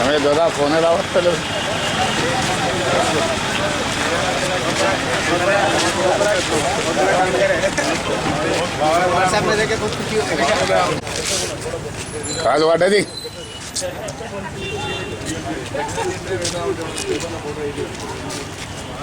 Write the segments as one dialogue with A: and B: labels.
A: আমি দাদা ফোনের আওয়াজ পেলে কাজ
B: वाटे दी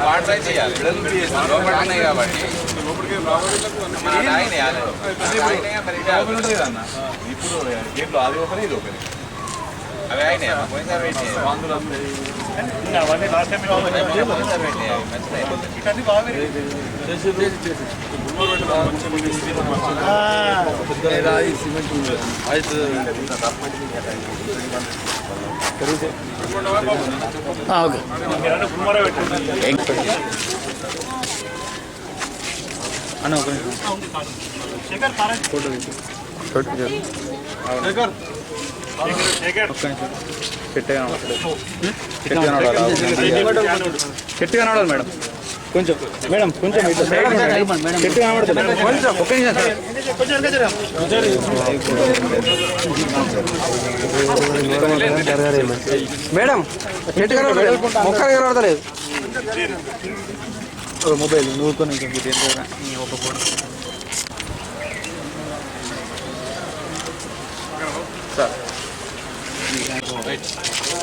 C: వాటర్ చేయాలి లోపల ఉన్నాయి కాబట్టి మన ఆయన వేయాలి. ఆయన మరి ఇటు
D: ఇప్పుడు గేట్లో అది ఒకరి ఇది ఒకరి
C: అవి ఆయన పోయినసారి పెట్టి పోయినసారి పెట్టి మంచిగా
A: ఆ, ఓకే ఏం- అన్న ఒక నిమిషం. ఫోటో తీసి. ఫోటో తీసి. ఒక్క నిమిషం. గట్టిగా కనబడట్లేదు. గట్టిగా కనబడాలా? గట్టిగా కనబడాలి మేడం కొంచెం మేడం కొంచెం ఇట్లా సైడ్. గట్టిగా కనబడుతుంది. కొంచెం ఒక్క నిమిషం సార్.
E: మేడం ఎటు కనబడలేదు మొక్కలు కనబడతలేదు.
A: మొబైల్ నువ్వుకొని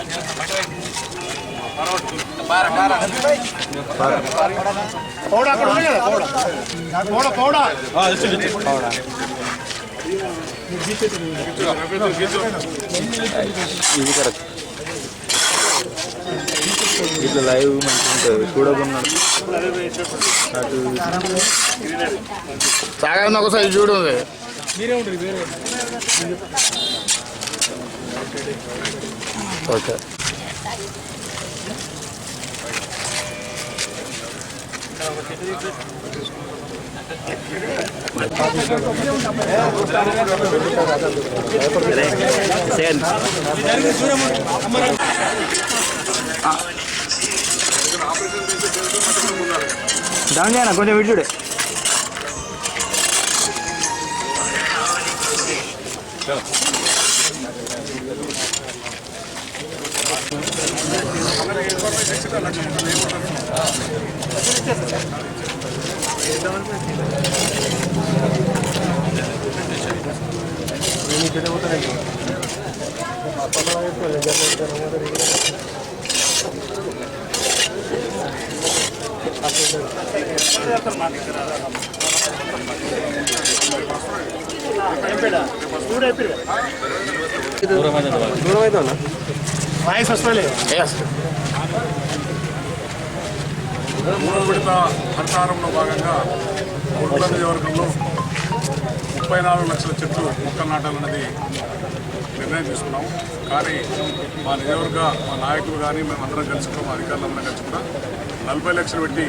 A: ఇంకా ఇది ఏంటో రా. ఈ ఇది కరెక్ట్ ఇట్లా లైవ్ మంచిగా ఉంటుంది చూడకున్నాడు అటు సాగర్ ఒకసారి చూడు ఓకే డౌన్ చేయనా కొంచెం ఇటు చూడే
E: దూరం
A: ఎస్
F: మూడో విడత హరితారంలో భాగంగా గుంట్ల నియోజకవర్గంలో ముప్పై నాలుగు లక్షల చెట్లు మొక్కలు నాటాలన్నది నిర్ణయం తీసుకున్నాం. కానీ మా నియోజకవర్గ మా నాయకులు కానీ మేమందరం కలిసి కూడా మా అధికారులందరం కలిసి కూడా నలభై లక్షలు పెట్టి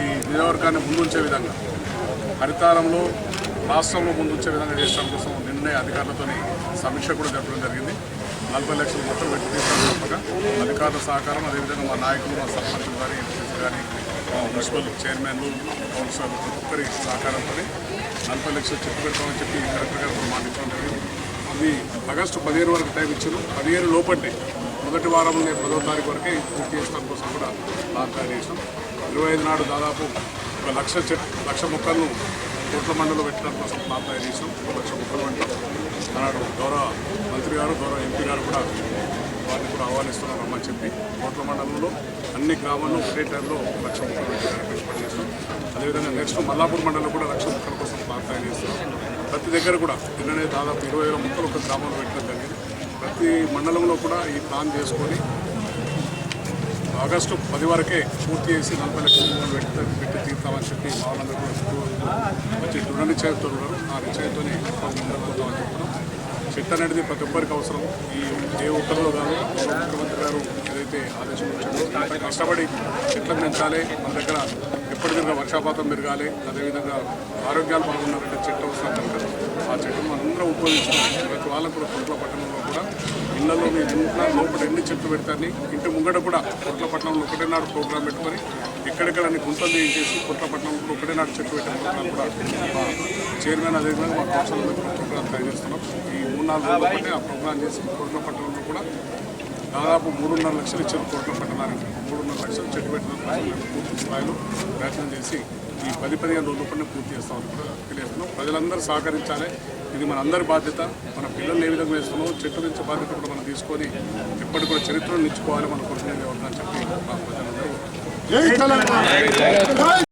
F: ఈ నియోజకవర్గాన్ని ముందుంచే విధంగా హరితారంలో రాష్ట్రంలో ముందుంచే విధంగా చేయడం కోసం నిన్నే అధికారులతో సమీక్ష కూడా జరపడం జరిగింది. నలభై లక్షలు మొత్తం పెట్టి తీసుకున్నాక అధికారుల సహకారం అదేవిధంగా మా నాయకులు మా సర్పంచులు కానీ ఎంపీసీ కానీ మున్సిపల్ చైర్మన్లు కౌన్సిలర్లు ప్రతి ఒక్కరి సహకారంతో నలభై లక్షలు చెట్టు పెడతామని చెప్పి కలెక్టర్ గారు మాట మాటించడం అది ఆగస్టు పదిహేను వరకు టైం ఇచ్చారు. పదిహేను లోపంటే మొదటి వారంలో పదో తారీఖు వరకే పూర్తి చేసుకోవడం కోసం కూడా ప్లాన్ చేసాం ఇరవై ఐదు నాడు దాదాపు ఒక లక్ష చెట్టు లక్ష మొక్కలను కోట్ల మండలో పెట్టడం కోసం ప్లాన్ చేసాం ఒక లక్ష మొక్కలు అంటే ఆనాడు గౌరవ మంత్రి గారు గౌరవ ఎంపీ గారు కూడా వారిని కూడా ఆహ్వానిస్తున్నారు రమ్మని చెప్పి కోట్ల మండలంలో అన్ని గ్రామాల్లో ఒకటే టైంలో లక్ష మొక్కలు ఏర్పాటు చేస్తాం అదేవిధంగా నెక్స్ట్ మల్లాపూర్ మండలంలో కూడా లక్ష ముక్కల కోసం ప్లాన్ చేస్తున్నాం ప్రతి దగ్గర కూడా నిన్ననే దాదాపు ఇరవై వేల ముక్కలు ఒక గ్రామంలో పెట్టడం జరిగింది. ప్రతి మండలంలో కూడా ఈ ప్లాన్ చేసుకొని ఆగస్టు పది వరకే పూర్తి చేసి నలభై లక్షల రూపాయలు పెట్టి పెట్టి తీర్థమని చెప్పి మా వాళ్ళందరూ కూడా వచ్చి దృఢ నిశ్చయంతో ఉన్నారు ఆ నిశ్చయంతో ముందుకుపోతామని చెప్తున్నాం చెట్టు అనేది ప్రతి ఒక్కరికి అవసరం. ఈ ఏ ఒక్కరిలో కాదు ముఖ్యమంత్రి గారు ఏదైతే ఆదేశించారో దానిపై కష్టపడి చెట్లను పెంచాలి మన దగ్గర ఎప్పటికైనా వర్షాపాతం పెరగాలి. అదేవిధంగా ఆరోగ్యాలు బాగున్నారంటే చెట్టు అవసరం కనుక ఆ చెట్టును మనందరం ఉపయోగించుకోవాలి ప్రతి వాళ్ళకు కూడా కొట్ల పట్టణంలో కూడా ఇళ్ళలో మీ ఇంట్లో లోపల ఎన్ని చెట్లు పెడతారని ఇంటి ముంగట కూడా కొట్ల పట్టణంలో ఒకటే నాడు ప్రోగ్రాం పెట్టుకొని ఎక్కడెక్కడ అన్ని గుంతలు చేసి కొట్ల పట్టణంలో ఒకటే నాడు చెట్టు పెట్టే కూడా చైర్మన్ అదేవిధంగా మా కౌన్సిలర్ ప్రోగ్రాం తయారు చేస్తున్నాం. ఈ మూడు నాలుగు రోజుల ఆ ప్రోగ్రాం చేసి కుట్రపట్నంలో పట్టణంలో కూడా దాదాపు మూడున్నర లక్షలు ఇచ్చారు కుట్రపట్టణానికి మూడున్నర లక్షలు చెట్టు పెట్టడం పూర్తి స్థాయిలో ప్రయత్నం చేసి ఈ పది పదిహేను రోజుల పైన పూర్తి చేస్తామని కూడా తెలియజేస్తున్నాం. ప్రజలందరూ సహకరించాలి. ఇది మన అందరి బాధ్యత. మన పిల్లల్ని ఏ విధంగా వేస్తున్నామో చెట్టు నుంచి బాధ్యత కూడా మనం తీసుకొని ఎప్పటికీ కూడా చరిత్రను నిలుచుకోవాలి మన కొడుకునే అని చెప్పి మా ప్రజలందరూ